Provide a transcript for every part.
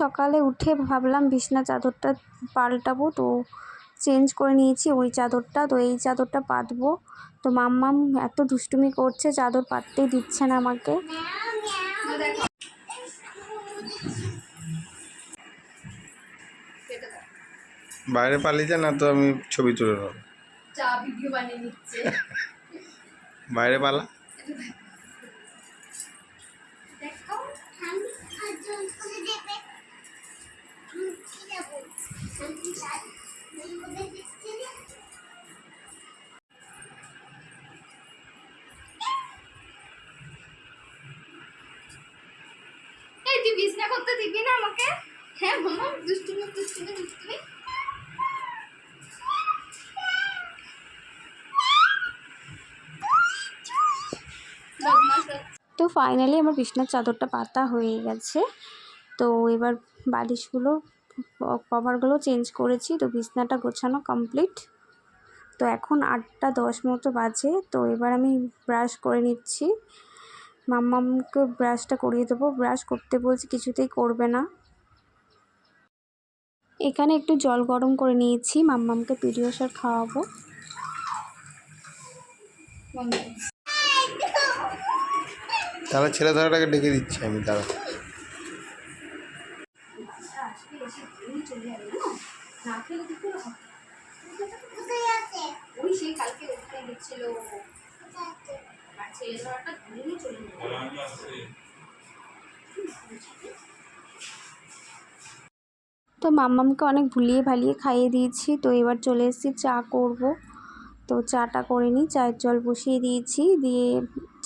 সকালে উঠে ভাবলাম বিছনা চাদরটা পাল্টাবো তো চেঞ্জ করে নিয়েছি ওই চাদরটা। তো এই চাদরটা পাতবো। তো মাম্মাম এত দুষ্টুমি করছে চাদর পাততেই দিচ্ছে না আমাকে। বাইরে পালিয়ে যা না তো আমি ছবি তুলে নেব। চা ভিডিও বানিয়ে নিচ্ছে। বাইরে পালা। তুই বিছনা করতে দিবি না আমাকে? হ্যাঁ মামা, দুষ্টুমি দুষ্টুমি দুষ্টুমি। তো ফাইনালি আমার বিছনার চাদরটা পাতা হয়ে গেছে। তো এবার বালিশগুলো কভারগুলো চেঞ্জ করেছি। তো বিছনাটা গোছানো কমপ্লিট। তো এখন আটটা দশ মতো বাজে। তো এবার আমি ব্রাশ করে নিচ্ছি। মাম্মামকে ব্রাশটা করিয়ে দেবো। ব্রাশ করতে বলছি কিছুতেই করবে না। এখানে একটু জল গরম করে নিয়েছি। মাম্মামকে পিডিওসার খাওয়াবো। তাহলে ছেলে ধরাটাকে ডেকে দিচ্ছি আমি তারা না খেলে কি করে হবে? কোথায় আছে ওই সেই কালকে ওখানে গেছিল আর ছেলে ধরাটা ধরে চলে তো মাম্মামকে অনেক ভুলিয়ে ভালিয়ে খাইয়ে দিয়েছি। তো এবার চলে এসেছি চা করব। তো চাটা করে নিই চায়ের জল বসিয়ে দিয়েছি। দিয়ে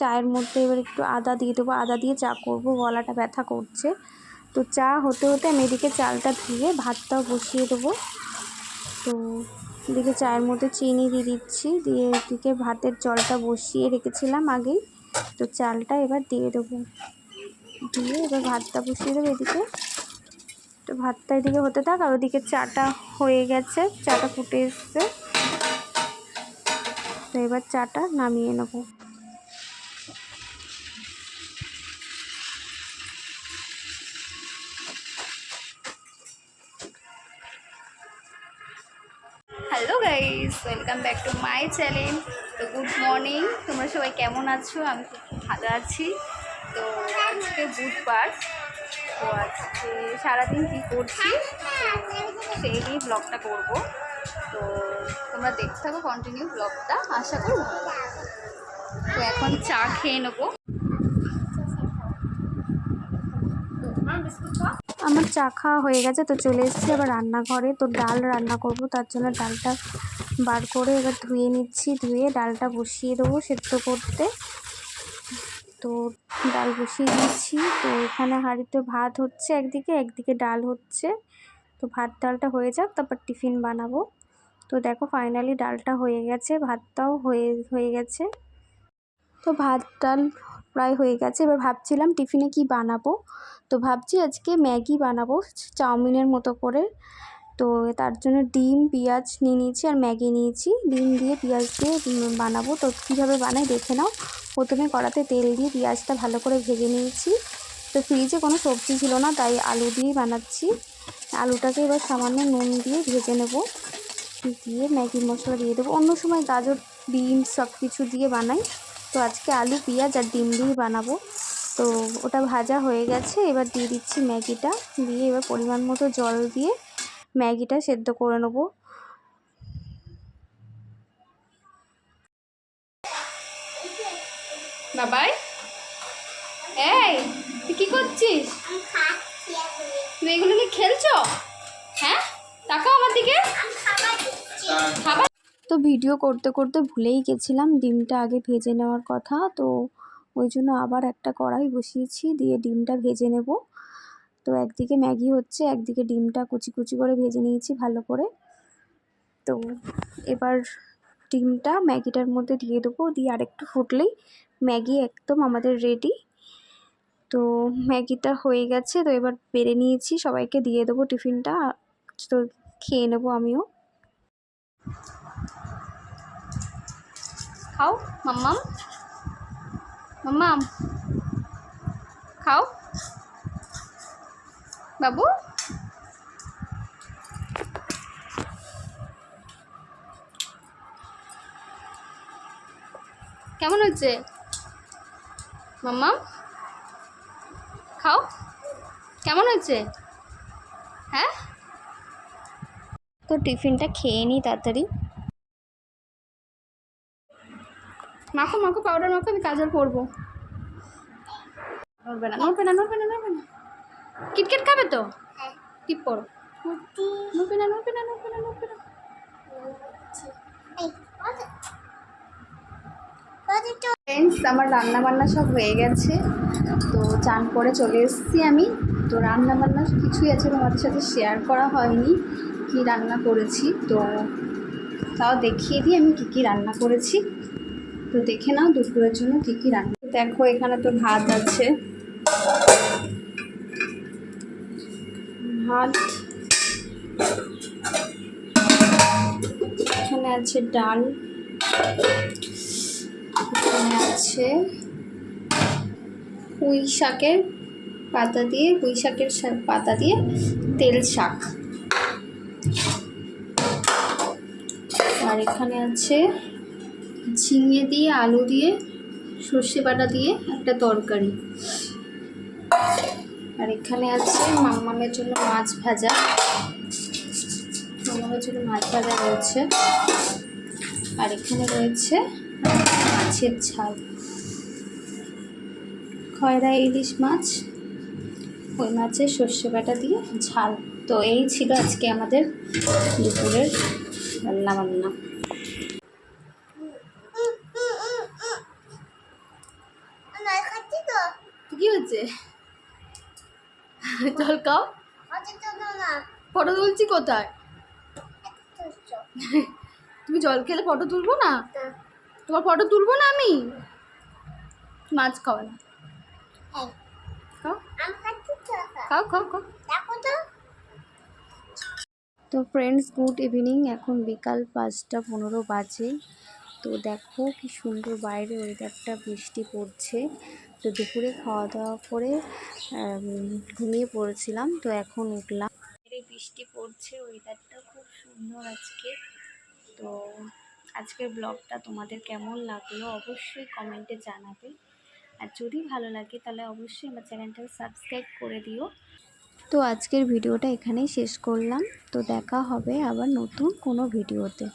চায়ের মধ্যে এবার একটু আদা দিয়ে দেবো। আদা দিয়ে চা করব গলাটা ব্যথা করছে। তো চা হতে হতে আমি এদিকে চালটা ধুয়ে ভাতটাও বসিয়ে দেবো। তো এদিকে চায়ের মধ্যে চিনি দিয়ে দিচ্ছি। দিয়ে এদিকে ভাতের জলটা বসিয়ে রেখেছিলাম আগেই। তো চালটা এবার দিয়ে দেবো। দিয়ে এবার ভাতটা বসিয়ে দেবো এদিকে। তো ভাতটা এদিকে হতে থাক আর ওদিকে চাটা হয়ে গেছে। চাটা ফুটে এসছে। তো এবার চাটা নামিয়ে নেব। Welcome back to my channel তো গুড মর্নিং তোমরা সবাই কেমন আছো? আমি খুব ভালো আছি। তো আজকে বুধবার। তো আজকে সারাদিন কী করছি? সেই ব্লগটা করব। তো তোমরা দেখতে থাকো কন্টিনিউ ব্লগটা আশা করি ভালো তো এখন চা খেয়ে নেব। আমার চা খাওয়া হয়ে গেছে, তো চলে এসেছি আবার রান্নাঘরে। তো ডাল রান্না করব, তার জন্য ডালটা বার করে এবার ধুয়ে নিচ্ছি, ধুয়ে ডালটা বসিয়ে দেবো সেদ্ধ করতে। তো ডাল বসিয়ে দিচ্ছি। তো এখানে হাঁড়িতে ভাত হচ্ছে একদিকে একদিকে ডাল হচ্ছে। তো ভাত ডালটা হয়ে যাক, তারপর টিফিন বানাবো। তো দেখো ফাইনালি ডালটা হয়ে গেছে, ভাতটাও হয়ে হয়ে গেছে। তো ভাত ডাল প্রায় হয়ে গেছে। এবার ভাবছিলাম টিফিনে কি বানাবো। তো ভাবছি আজকে ম্যাগি বানাবো, চাউমিনের মতো করে। তো তার জন্য ডিম, পেঁয়াজ নিয়ে নিয়েছি আর ম্যাগি নিয়েছি। ডিম দিয়ে পেঁয়াজ দিয়ে বানাবো। তো কীভাবে বানাই দেখে নাও। প্রথমে কড়াতে তেল দিয়ে পেঁয়াজটা ভালো করে ভেজে নিয়েছি। তো ফ্রিজে কোনো সবজি ছিল না, তাই আলু দিয়েই বানাচ্ছি। আলুটাকে এবার সামান্য নুন দিয়ে ভেজে নেব। দিয়ে ম্যাগি মশলা দিয়ে দেবো। অন্য সময় গাজর বিন সব কিছু দিয়ে বানাই। তো আজকে আলু, পেঁয়াজ আর ডিম দিয়ে বানাবো। তো ওটা ভাজা হয়ে গেছে। এবার দিয়ে দিচ্ছি ম্যাগিটা। দিয়ে এবার পরিমাণ মতো জল দিয়ে ম্যাগিটা সেদ্ধ করে নেব। বাবাই? এই তুই কি করছিস? তুমি এগুলো কি খেলছো? হ্যাঁ? তাকাও আমার দিকে। খাবার? তো ভিডিও করতে করতে ভুলেই গেছিলাম ডিমটা আগে ভেজে নেওয়ার কথা। তো ওই জন্য আবার একটা কড়াই বসিয়েছি দিয়ে ডিমটা ভেজে নেব। তো একদিকে ম্যাগি হচ্ছে, একদিকে ডিমটা কুচি কুচি করে ভেজে নিয়েছি ভালো করে। তো এবার ডিমটা ম্যাগিটার মধ্যে দিয়ে দেবো, দিয়ে আরেকটু ফুটলেই ম্যাগি একদম আমাদের রেডি তো ম্যাগিটা হয়ে গেছে, তো এবার বেড়ে নিয়েছি, সবাইকে দিয়ে দেবো টিফিনটা, তো খেয়ে নেব আমিও। খাও, মাম্মাম। মাম্মাম, খাও। বাবু? কেমন হচ্ছে মাম্মা? খাও? কেমন হচ্ছে হ্যাঁ? তো টিফিনটা খেয়ে নিই তাড়াতাড়ি। মাখো মাখো পাউডার মাখো, আমি কাজল করব। নড়বে না নড়বে না নড়বে না নড়বে না। কিটকেট খাবে তো? হ্যাঁ। টিপ করো মুটি নড়বে না নড়বে না নড়বে না নড়বে না এই কত কত তো ফ্রেন্ডস আমার রান্না বান্না সব হয়ে গেছে। তো চান করে চলে এসেছি আমি। তো রান্না বান্না কিছুই আছে তোমাদের সাথে শেয়ার করা হয়নি কি রান্না করেছি। তো তাও দেখিয়ে দিই আমি কী কী রান্না করেছি। তো দেখে নাও দুপুরের জন্য কী কী রান্না। দেখো এখানে তো ভাত আছে। ভাত এখানে আছে ডাল। এখানে আছে পুঁই শাকের পাতা দিয়ে, পুঁই শাকের পাতা দিয়ে তেল শাক। আর এখানে আছে ঝিঙে দিয়ে, আলু দিয়ে, সর্ষে বাটা দিয়ে একটা তরকারি। আর এখানে আছে মাম্মামের জন্য মাছ ভাজা মাম্মামের জন্য মাছ ভাজা রয়েছে আর এখানে রয়েছে মাছের ঝাল খয়রা ইলিশ মাছ ওই মাছের সর্ষে বাটা দিয়ে ঝাল তো এই ছিল আজকে আমাদের দুপুরের রান্না বান্না কি হচ্ছে জল খাও। ফটো তুলছি কোথায়? তুমি জল খেলে ফটো তুলবো না? তোমার ফটো তুলবো না আমি? মাছ খাও না। খাও। খাও খাও তো ফ্রেন্ডস গুড ইভিনিং এখন বিকাল পাঁচটা পনেরো বাজে। তো দেখো কি সুন্দর বাইরে ওয়েদারটা, বৃষ্টি পড়ছে। তো দুপুরে খাওয়া দাওয়া করে ঘুমিয়ে পড়েছিলাম। তো এখন উঠলাম। বৃষ্টি পড়ছে, ওয়েদারটা খুব সুন্দর আজকে। তো আজকের ব্লগটা তোমাদের কেমন লাগল অবশ্যই কমেন্টে জানাবে। আর যদি ভালো লাগে তাহলে অবশ্যই আমার চ্যানেলটাকে সাবস্ক্রাইব করে দিও। তো আজকের ভিডিওটা এখানেই শেষ করলাম। তো দেখা হবে আবার নতুন কোনো ভিডিওতে।